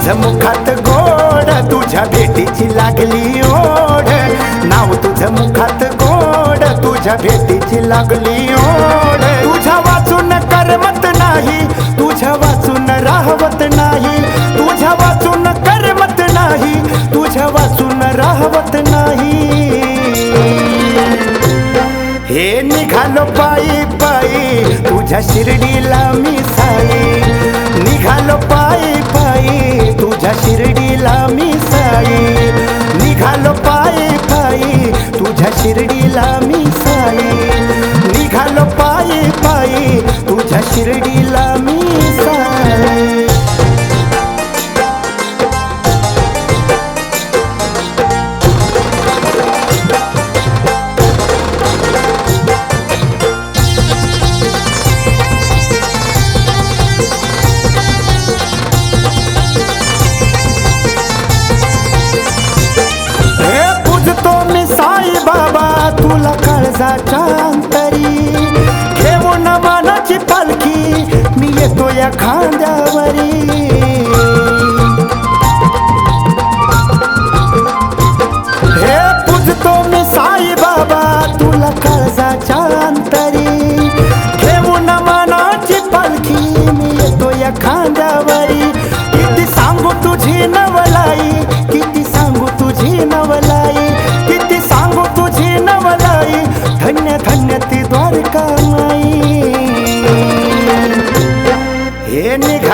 तुझ मुखात गोड तुझ्या भेटीची लागली ओढ. नाव तुझ मुखात गोड तुझ्या भेटीची लागली ओढ. तुझ्या वाचून करमत नाही तुझ्या वाचून राहवत नाही. तुझ्या वाचून करमत नाही तुझ्या वाचून राहवत नाही. हे निघालो पायी पायी तुझ्या शिर्डीला मी निघालो पायी पायी तुझ्या शिर्डीला तुला अंतरी घेऊन मानाची पालखी मी येतो या खांद्यावरी.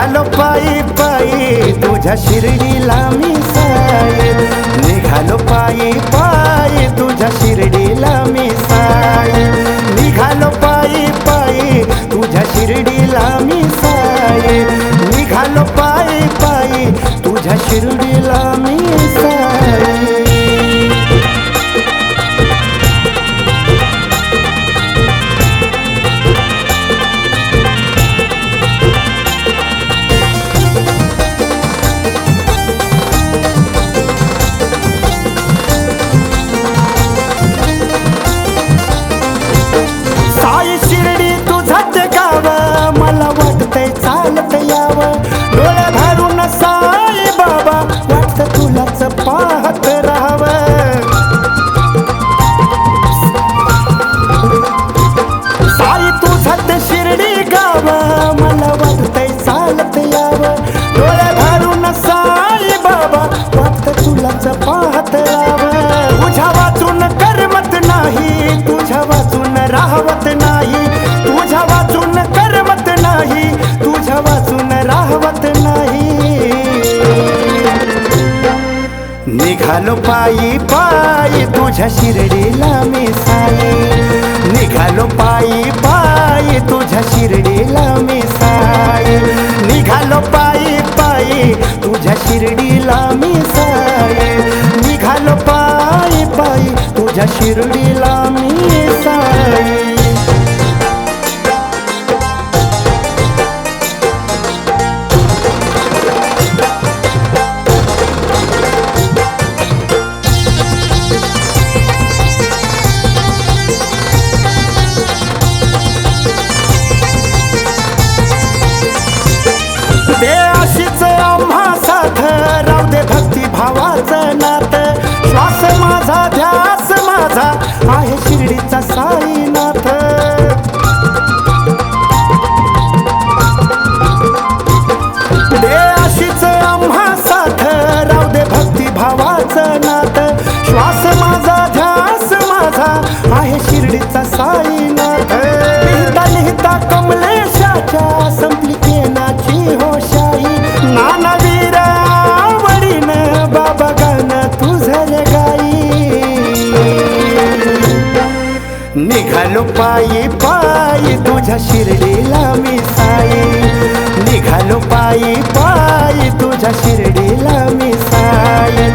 हे पायी पायी तुझ्या शिर्डीला मी राहवत नाही. तुझ्या वाचून करमत नाही. तुझ्या वाचून राहवत नाही. निघालो पायी पायी तुझ्या शिर्डीला मी साई. निघालो पायी पायी तुझ्या शिर्डीला मी साई. निघालो पायी पायी तुझ्या शिर्डीला मी साई. निघालो पायी पायी तुझ्या शिर्डीला पायी पायी तुझ्या शिर्डीला मी साई. निघालो पायी पायी तुझ्या शिर्डीला मी साई.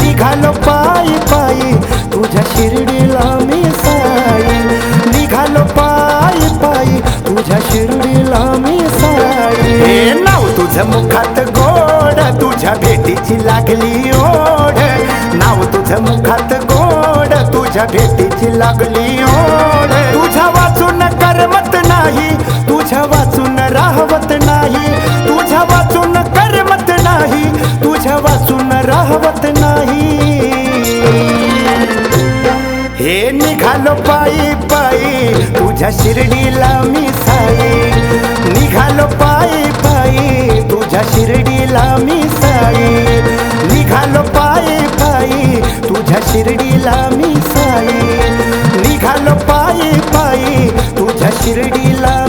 निघालो पायी पायी तुझ्या शिर्डीला मी साई. निघालो पायी पायी तुझ्या शिर्डीला मी साई. नाव तुझं मुखात गोड तुझ्या भेटीची लागली ओढ. नाव तुझं मुखात माझ्या भेटीची लागली ओढ तुझ्या वाचून करमत नाही तुझ्या वाचून राहवत नाही तुझ्या वाचून करमत नाही तुझ्या वाचून राहवत नाही. हे निघालो पायी पायी तुझ्या शिर्डीला मी शिर्डीला पायी पायी तुझ्या शिर्डीला